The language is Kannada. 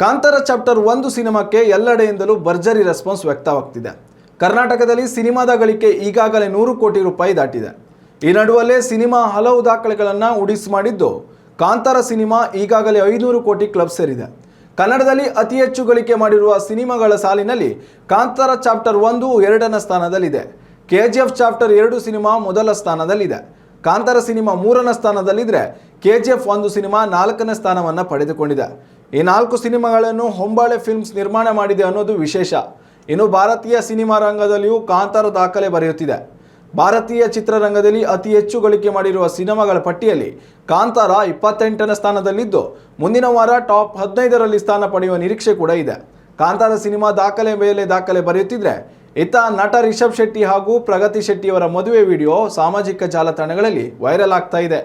ಕಾಂತಾರ ಚಾಪ್ಟರ್ ಒಂದು ಸಿನಿಮಾಕ್ಕೆ ಎಲ್ಲೆಡೆಯಿಂದಲೂ ಭರ್ಜರಿ ರೆಸ್ಪಾನ್ಸ್ ವ್ಯಕ್ತವಾಗ್ತಿದೆ. ಕರ್ನಾಟಕದಲ್ಲಿ ಸಿನಿಮಾದ ಗಳಿಕೆ ಈಗಾಗಲೇ ನೂರು ಕೋಟಿ ರೂಪಾಯಿ ದಾಟಿದೆ. ಈ ನಡುವಲ್ಲೇ ಸಿನಿಮಾ ಹಲವು ದಾಖಲೆಗಳನ್ನು ಉಡಿಸ್ ಮಾಡಿದ್ದು, ಕಾಂತಾರ ಸಿನಿಮಾ ಈಗಾಗಲೇ ಐನೂರು ಕೋಟಿ ಕ್ಲಬ್ ಸೇರಿದೆ. ಕನ್ನಡದಲ್ಲಿ ಅತಿ ಹೆಚ್ಚು ಗಳಿಕೆ ಮಾಡಿರುವ ಸಿನಿಮಾಗಳ ಸಾಲಿನಲ್ಲಿ ಕಾಂತಾರ ಚಾಪ್ಟರ್ ಒಂದು ಎರಡನೇ ಸ್ಥಾನದಲ್ಲಿದೆ. ಕೆ ಜಿ ಎಫ್ ಚಾಪ್ಟರ್ ಎರಡು ಸಿನಿಮಾ ಮೊದಲ ಸ್ಥಾನದಲ್ಲಿದೆ. ಕಾಂತಾರ ಸಿನಿಮಾ ಮೂರನೇ ಸ್ಥಾನದಲ್ಲಿದ್ದರೆ ಕೆ ಜಿ ಎಫ್ ಒಂದು ಸಿನಿಮಾ ನಾಲ್ಕನೇ ಸ್ಥಾನವನ್ನು ಪಡೆದುಕೊಂಡಿದೆ. ಈ ನಾಲ್ಕು ಸಿನಿಮಾಗಳನ್ನು ಹೊಂಬಾಳೆ ಫಿಲ್ಮ್ಸ್ ನಿರ್ಮಾಣ ಮಾಡಿದೆ ಅನ್ನೋದು ವಿಶೇಷ. ಇನ್ನು ಭಾರತೀಯ ಸಿನಿಮಾ ರಂಗದಲ್ಲಿಯೂ ಕಾಂತಾರ ದಾಖಲೆ ಬರೆಯುತ್ತಿದೆ. ಭಾರತೀಯ ಚಿತ್ರರಂಗದಲ್ಲಿ ಅತಿ ಹೆಚ್ಚು ಗಳಿಕೆ ಮಾಡಿರುವ ಸಿನಿಮಾಗಳ ಪಟ್ಟಿಯಲ್ಲಿ ಕಾಂತಾರ ಇಪ್ಪತ್ತೆಂಟನೇ ಸ್ಥಾನದಲ್ಲಿದ್ದು, ಮುಂದಿನ ವಾರ ಟಾಪ್ ಹದಿನೈದರಲ್ಲಿ ಸ್ಥಾನ ಪಡೆಯುವ ನಿರೀಕ್ಷೆ ಕೂಡ ಇದೆ. ಕಾಂತಾರ ಸಿನಿಮಾ ದಾಖಲೆ ಮೇಲೆ ದಾಖಲೆ ಬರೆಯುತ್ತಿದ್ರೆ ಇತ್ತ ನಟ ರಿಷಬ್ ಶೆಟ್ಟಿ ಹಾಗೂ ಪ್ರಗತಿ ಶೆಟ್ಟಿಯವರ ಮದುವೆ ವಿಡಿಯೋ ಸಾಮಾಜಿಕ ಜಾಲತಾಣಗಳಲ್ಲಿ ವೈರಲ್ ಆಗ್ತಾ ಇದೆ.